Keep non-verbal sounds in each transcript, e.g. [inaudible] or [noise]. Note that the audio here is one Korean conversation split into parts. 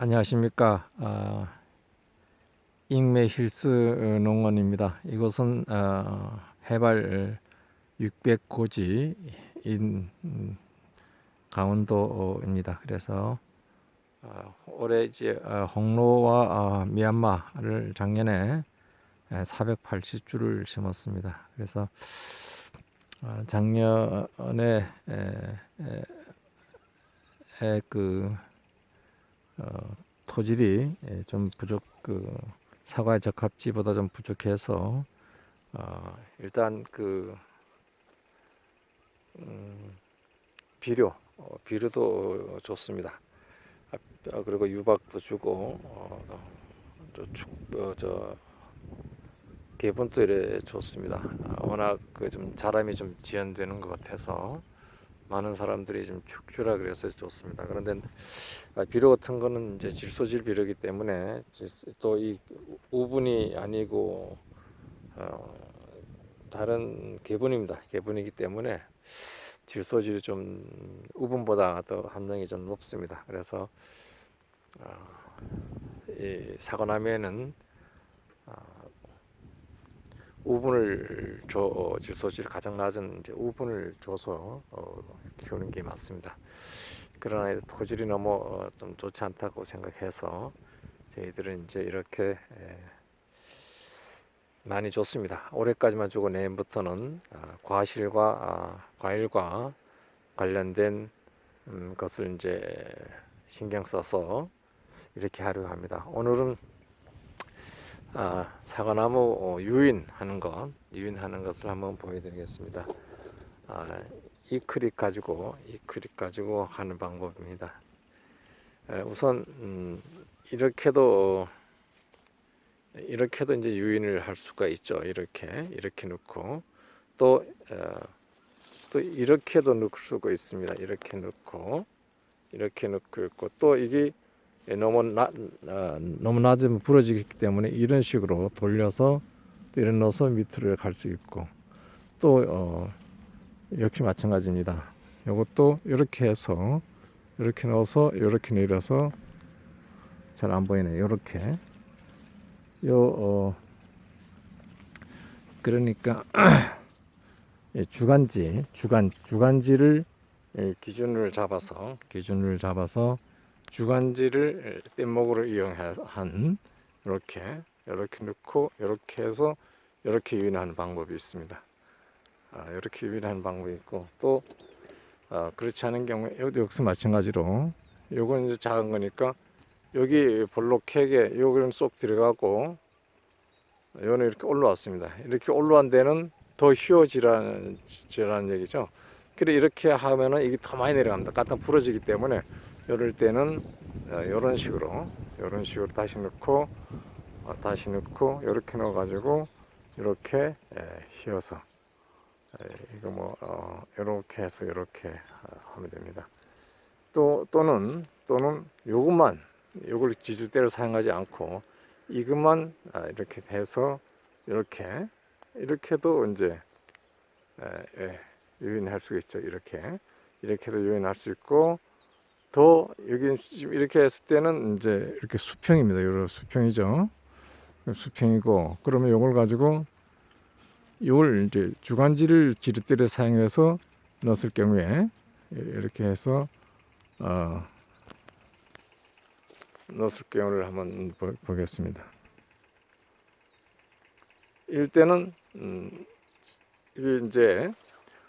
안녕하십니까. 아, 잉메 힐스 농원입니다. 이곳은 어, 해발 600고지인 음, 강원도입니다. 그래서 어, 올해 이제 어, 홍로와 어, 미얀마를 작년에 480주를 심었습니다. 그래서 어, 작년에 에, 에, 에, 그 어, 토질이 예, 좀 부족 그 사과의 적합지보다 좀 부족해서 어, 일단 그 음, 비료 어, 비료도 좋습니다. 아, 어, 그리고 유박도 주고 어, 저, 축, 어, 저 개분도 이래 좋습니다. 아, 워낙 그 좀 자람이 좀 지연되는 것 같아서 많은 사람들이 좀 축주라 그래서 좋습니다. 그런데 아, 비료 같은 거는 이제 질소질 비료이기 때문에 또 이 우분이 아니고 어, 다른 개분입니다. 개분이기 때문에 질소질이 좀 우분보다 더 함량이 좀 높습니다. 그래서 어, 이 사과나무에는 어, 우분을 줘 어, 질소질 가장 낮은 이제 우분을 줘서 어, 키우는 게 맞습니다. 그러나 토질이 너무 어, 좀 좋지 않다고 생각해서 저희들은 이제 이렇게 에, 많이 줬습니다. 올해까지만 주고 내년부터는 아, 과실과 아, 과일과 관련된 음, 것을 이제 신경 써서 이렇게 하려고 합니다. 오늘은 아, 사과나무 어, 유인하는 것, 유인하는 것을 한번 보여드리겠습니다. 아, 이 크릭 가지고 이 크릭 가지고 하는 방법입니다. 에, 우선 음, 이렇게도 이렇게도 이제 유인을 할 수가 있죠. 이렇게 이렇게 넣고 또 어, 또 이렇게도 넣을 수가 있습니다. 이렇게 넣고 이렇게 넣고 있고 또 이게 너무 나, 어, 너무 낮으면 부러지기 때문에 이런 식으로 돌려서 또 이런 넣어서 밑으로 갈 수 있고 또 어, 역시 마찬가지입니다. 이것도 이렇게 해서 이렇게 넣어서 이렇게 내려서 잘 안 보이네. 이렇게 요 어, 그러니까 [clears throat] 예, 주간지 주간 주간지를 예, 기준을 잡아서 기준을 잡아서 주간지를 뗏목으로 이용한 이렇게 이렇게 넣고 이렇게 해서 이렇게 유인하는 방법이 있습니다. 아, 이렇게 유인하는 방법이 있고 또 아, 그렇지 않은 경우에 여기도 역시 마찬가지로 요건 이제 작은 거니까 여기 볼록하게 요거는 쏙 들어가고 요는 이렇게 올라왔습니다. 이렇게 올라온 데는 더 휘어지라는 지라는 얘기죠. 그래 이렇게 하면은 이게 더 많이 내려갑니다. 까딱 부러지기 때문에 이럴 때는 이런 식으로 이런 식으로 다시 넣고 어, 다시 넣고 이렇게 넣어 가지고 이렇게 휘어서 이거 뭐 이렇게 해서 이렇게 하면 됩니다. 또 또는 또는 요것만 요걸 지주대로 사용하지 않고 이것만 아, 이렇게 해서 이렇게 이렇게도 이제 유인할 수 있죠. 이렇게 이렇게도 유인할 수 있고 더 여기 지금 이렇게 했을 때는 이제 이렇게 수평입니다. 이런 수평이죠. 수평이고 그러면 이걸 가지고 이걸 이제 주간지를 지렛대를 사용해서 넣었을 경우에 이렇게 해서 어, 넣었을 경우를 한번 보, 보겠습니다. 일때는 음, 이게 이제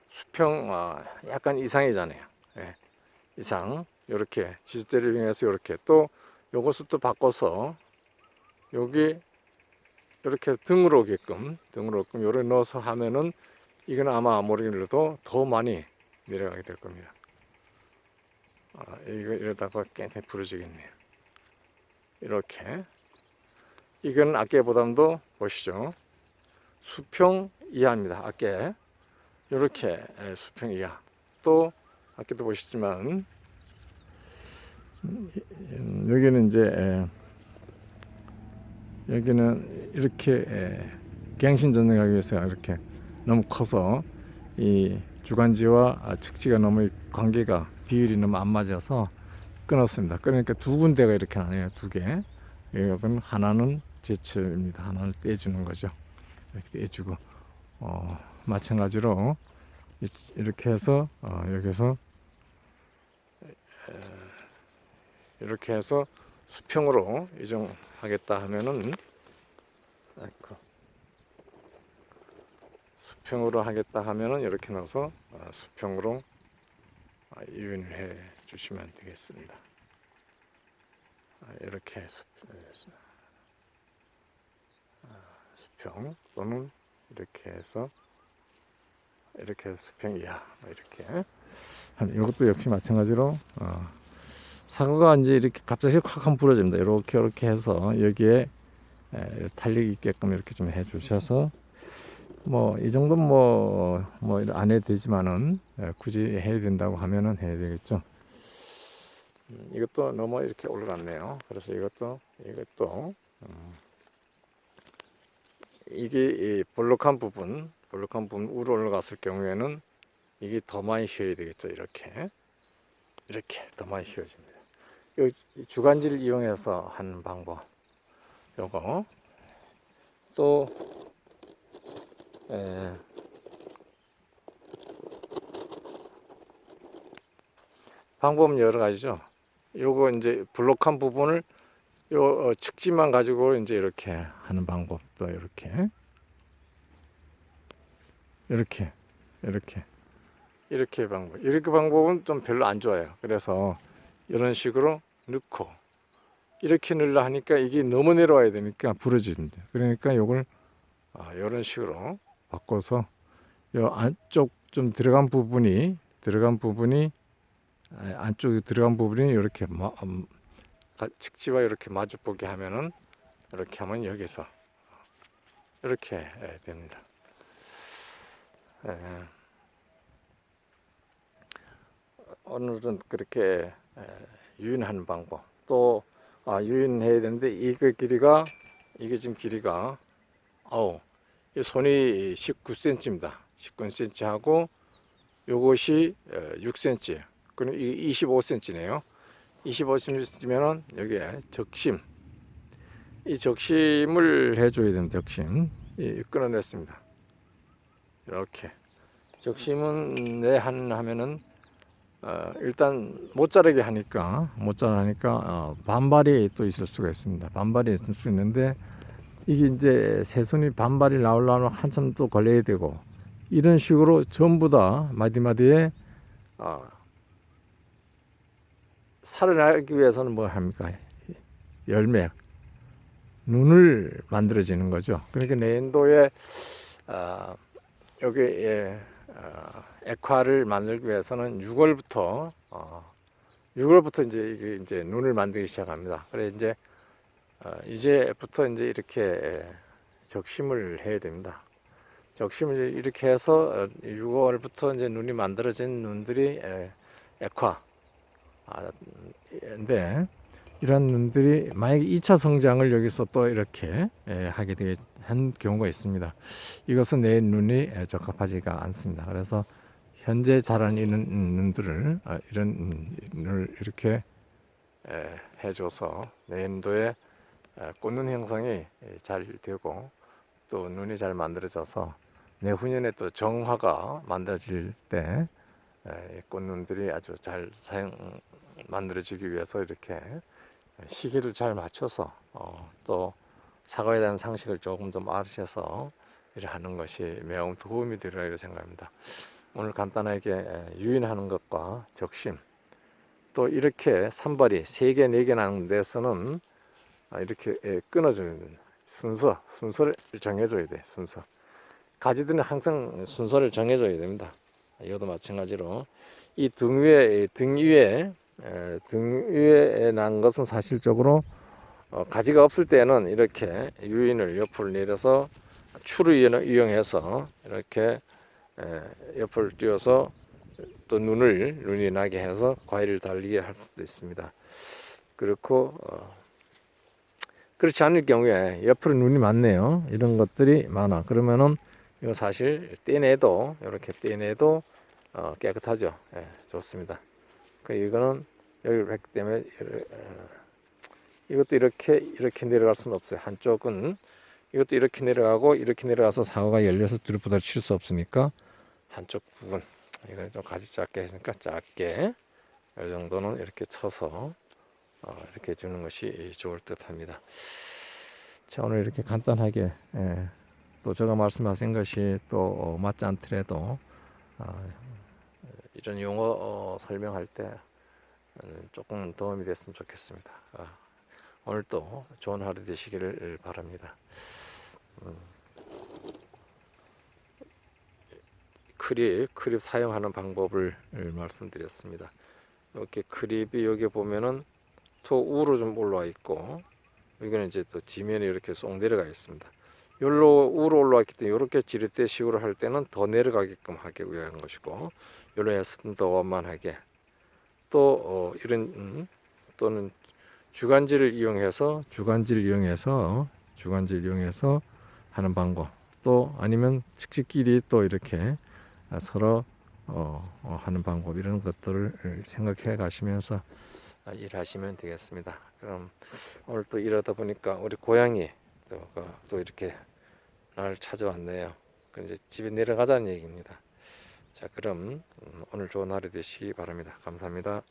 수평 아, 약간 이상이잖아요. 예, 이상 이렇게 지렛대를 이용해서 이렇게 또 요것을 또 바꿔서 여기 이렇게 등으로 오게끔 등으로 오게끔 요래 넣어서 하면은 이건 아마 모르겠는데도 더 많이 내려가게 될 겁니다. 아, 이거 이러다가 깨끗 부러지겠네요. 이렇게 이건 아깨보담도 보시죠. 수평 이하입니다. 아깨 이렇게 수평 이하 또 아깨도 보시지만 음, 여기는 이제 여기는 이렇게 갱신 전등하기 위해서 이렇게 너무 커서 이 주간지와 측지가 너무 관계가 비율이 너무 안 맞아서 끊었습니다. 그러니까 두 군데가 이렇게 나네요. 두 개. 이건 하나는 제철입니다. 하나를 떼주는 거죠. 이렇게 떼주고 어, 마찬가지로 이- 이렇게 해서 어, 여기서 에, 이렇게 해서 수평으로 이정하겠다 하면은 아이고. 수평으로 하겠다 하면은 이렇게 넣어서 아, 수평으로 아, 이윤을 해 주시면 되겠습니다. 아, 이렇게 수평 또는 이렇게 해서 이렇게 해서 수평 이야 뭐 이렇게 한 이것도 역시 마찬가지로 어, 사과가 이제 이렇게 갑자기 확 한번 부러집니다. 이렇게 이렇게 해서 여기에 에, 탄력 있게끔 이렇게 좀 해주셔서 뭐 이 정도는 뭐뭐안 해도 되지만은 에, 굳이 해야 된다고 하면은 해야 되겠죠. 음, 이것도 너무 이렇게 올라갔네요. 그래서 이것도 이것도 음, 이게 이 볼록한 부분 볼록한 부분 위로 올라갔을 경우에는 이게 더 많이 휘어야 되겠죠. 이렇게 이렇게 더 많이 휘어집니다. 이 주간지를 이용해서 하는 방법. 요거. 또 에, 방법은 여러 가지죠. 요거 이제 블록한 부분을 요 어, 측지만 가지고 이제 이렇게 하는 방법도 이렇게. 이렇게 이렇게. 이렇게 방법. 이렇게 방법은 좀 별로 안 좋아요. 그래서 이런 식으로 넣고 이렇게 넣으려 하니까 이게 너무 내려와야 되니까 부러지는데 그러니까 요걸 아, 이런 식으로 바꿔서 요 안쪽 좀 들어간 부분이 들어간 부분이 아, 안쪽에 들어간 부분이 이렇게 마, 음, 가- 측지와 이렇게 마주 보게 하면은 이렇게 하면 여기서 이렇게 예, 됩니다. 예. 오늘은 그렇게 예, 유인하는 방법 또 아, 유인해야 되는데 이거 길이가 이게 지금 길이가 아우 이 손이 19cm입니다. 19cm 하고 요것이 6cm. 그럼 이 25cm네요. 25cm면은 여기에 적심. 이 적심을 해줘야 됩니다. 적심. 이 끊어냈습니다. 이렇게 적심은 내한 하면은 어, 일단 못 자르게 하니까 못 자르니까 어, 반발이 또 있을 수가 있습니다. 반발이 있을 수 있는데 이게 이제 새순이 반발이 나오려면 한참 또 걸려야 되고 이런 식으로 전부 다 마디마디에 어, 살아나기 위해서는 뭐 합니까? 열매, 눈을 만들어지는 거죠. 그러니까 내인도에 어, 여기에 어, 액화를 만들기 위해서는 6월부터 어, 6월부터 이제 이게 이제 눈을 만들기 시작합니다. 그래 이제 어, 이제부터 이제 이렇게 적심을 해야 됩니다. 적심을 이렇게 해서 6월부터 이제 눈이 만들어진 눈들이 에, 액화. 아, 근데 이런 눈들이 만약에 2차 성장을 여기서 또 이렇게 에, 하게 한 경우가 있습니다. 이것은 내 눈이 에, 적합하지가 않습니다. 그래서 현재 이런 눈들을 아, 이런 음, 눈을 이렇게 에, 해줘서 내년도에 에, 꽂는 형성이 에, 잘 되고 또 눈이 잘 만들어져서 내후년에 또 정화가 만들어질 때 에, 꽃눈들이 아주 잘 사용 만들어지기 위해서 이렇게 시기를 잘 맞춰서 어, 또 사과에 대한 상식을 조금 더 마르셔서 이렇게 하는 것이 매우 도움이 되리라 생각합니다. 오늘 간단하게 에, 유인하는 것과 적심 또 이렇게 산발이 세 개, 네개 나는 데서는 아, 이렇게 에, 끊어줘야. 순서, 순서를 정해줘야 돼, 순서. 가지들은 항상 순서를 정해줘야 됩니다. 이것도 마찬가지로 이 등 위에 등 위에 에, 등 위에 난 것은 사실적으로 어, 가지가 없을 때는 이렇게 유인을 옆으로 내려서 추를 이용- 이용해서 이렇게 에, 옆을 띄워서 또 눈을 눈이 나게 해서 과일을 달리게 할 수도 있습니다. 그렇고 어, 그렇지 않을 경우에 옆으로 눈이 많네요. 이런 것들이 많아. 그러면은 이거 사실 떼내도 이렇게 떼내도 어, 깨끗하죠. 예, 좋습니다. 그 이거는 여기를 뵙기 때문에 어, 이것도 이렇게 이렇게 내려갈 수는 없어요. 한쪽은 이것도 이렇게 내려가고 이렇게 내려가서 사고가 열려서 뒤로 부딪힐 수 없으니까 한쪽 부분 이걸 좀 가지 작게 하니까 작게 이 정도는 이렇게 쳐서 어, 이렇게 해주는 것이 좋을 듯합니다. 자 오늘 이렇게 간단하게 예, 또 제가 말씀하신 것이 또 어, 맞지 않더라도 어, 이런 용어 어, 설명할 때 음, 조금 도움이 됐으면 좋겠습니다. 아, 오늘도 좋은 하루 되시기를 바랍니다. 음. 크립, 크립 사용하는 방법을 말씀드렸습니다. 이렇게 크립이 여기 보면은 토 우로 좀 올라와 있고 여기는 이제 또 지면이 이렇게 쏙 내려가 있습니다. 여기로 우로 올라와 있기 때문에 이렇게 지렛대 식으로 할 때는 더 내려가게끔 하기 위한 것이고 여기로 했으면 더 원만하게 또 어, 이런 음, 또는 주간지를 이용해서 주간지를 이용해서 주간지를 이용해서 하는 방법 또 아니면 측지끼리 또 이렇게 서로 어, 어, 하는 방법 이런 것들을 생각해 가시면서 아, 일하시면 되겠습니다. 그럼 오늘 또 일하다 보니까 우리 고양이 또, 그, 또 이렇게 날 찾아왔네요. 이제 집에 내려가자는 얘기입니다. 자 그럼 음, 오늘 좋은 하루 되시기 바랍니다. 감사합니다.